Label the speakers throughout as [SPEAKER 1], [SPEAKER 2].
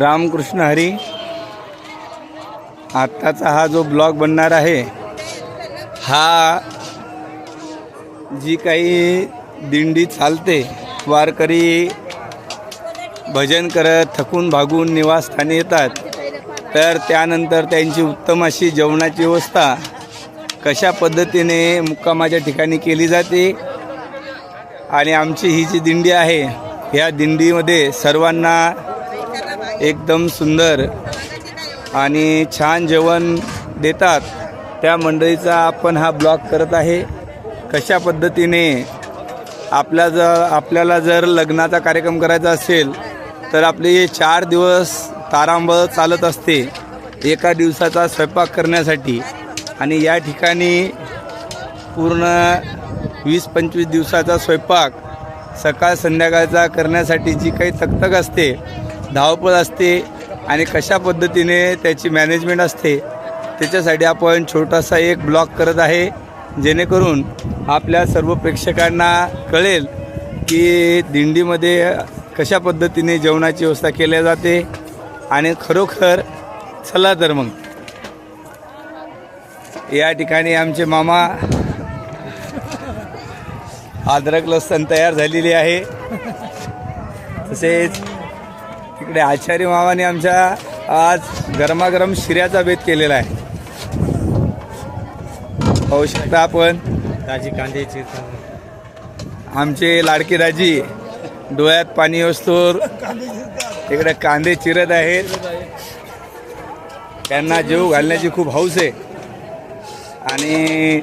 [SPEAKER 1] रामकृष्ण हरी. आत्ताचा हा जो ब्लॉग बनणार आहे हा जी काही दिंडी चालते वारकरी भजन करत थकून भागून निवासस्थानी येतात तर त्यानंतर त्यांची उत्तम अशी जेवणाची व्यवस्था कशा पद्धतीने मुक्कामाच्या ठिकाणी केली जाते आणि आमची ही जी दिंडी आहे ह्या दिंडीमध्ये सर्वांना एकदम सुंदर आणि छान जेवण देतात. त्या मंडळीचा आपण हा ब्लॉग करत आहे. कशा पद्धतीने आपल्या जर आपल्याला जर लग्नाचा कार्यक्रम करायचा असेल तर आपले हे चार दिवस तारांबळ चालत असते. एका दिवसाचा स्वयंपाक करण्यासाठी. आणि या ठिकाणी पूर्ण वीस पंचवीस दिवसाचा स्वयंपाक सकाळ संध्याकाळचा करण्यासाठी जी काही तकतक असते धावपळ असते आणि कशा पद्धतीने त्याची मॅनेजमेंट असते त्याच्यासाठी आपण छोटासा एक ब्लॉग करत आहे जेणेकरून आपल्या सर्व प्रेक्षकांना कळेल की दिंडीमध्ये कशा पद्धतीने जेवणाची व्यवस्था केल्या जाते आणि खरोखर चला तर मग. या ठिकाणी आमचे मामा अद्रक लसण तयार झालेली आहे. तसेच तिकडे आचार्य मामाने आमच्या आज गरमागरम शिऱ्याचा बेत केलेला आहे. पाहू शकता आपण.
[SPEAKER 2] ताजी कांद्याची
[SPEAKER 1] आमचे लाडके दाजी डोळ्यात पाणी असतोर इकडे कांदे चिरत आहेत. त्यांना जेव घालण्याची खूप हौस आहे. आणि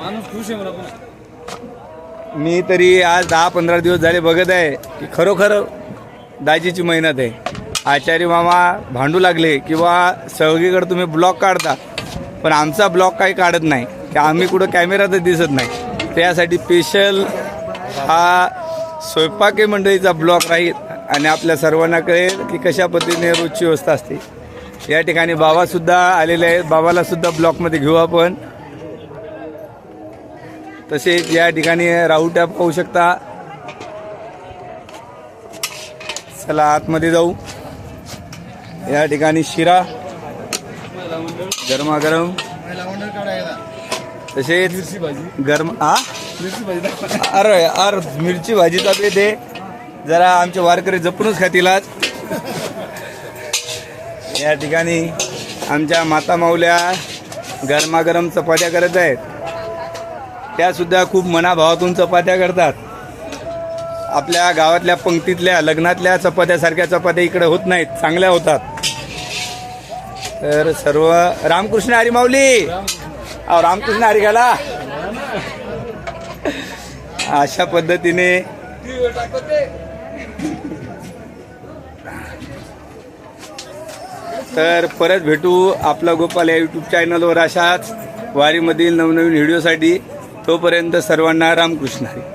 [SPEAKER 1] मी तरी आज दहा पंधरा दिवस झाले बघत आहे की खरोखर दाजीची मेहनत आहे. आचार्य मामा भांडू लागले किंवा सगळीकडे तुम्ही ब्लॉक काढता पण आमचा ब्लॉक काही काढत नाही. की आम्ही कुठं कॅमेरातच दिसत नाही. त्यासाठी स्पेशल हा स्वयंपाकी मंडळीचा ब्लॉक राहील आणि आपल्या सर्वांना कळेल की कशा पद्धतीने रोजची व्यवस्था असते. या ठिकाणी बाबासुद्धा आलेले आहेत. बाबालासुद्धा ब्लॉकमध्ये घेऊ आपण. तसेच या ठिकाणी राहू टॅप पाहू शकता. चला आतमध्ये जाऊ. या ठिकाणी शिरा गरमागरम तसेच गरम आ? अरे अर मिरची भाजीचा बेत दे जरा आमचे वारकरी जपूनच खातील आज. या ठिकाणी आमच्या माता माऊल्या गरमागरम चपात्या करत आहेत. त्यासुद्धा खूप मनाभावातून चपात्या करतात. आपल्या गावातल्या पंक्तीतल्या लग्नातल्या चपात्यासारख्या चपात्या इकडे होत नाहीत चांगल्या होतात. तर सर्व रामकृष्ण हरी माऊली. अहो रामकृष्ण हरी घाला. अशा पद्धतीने तर परत भेटू आपला गोपाल या यूट्यूब चॅनलवर अशाच वारीमधील नवनवीन व्हिडिओसाठी तोपर्यंत सर्वांना रामकृष्ण हरी.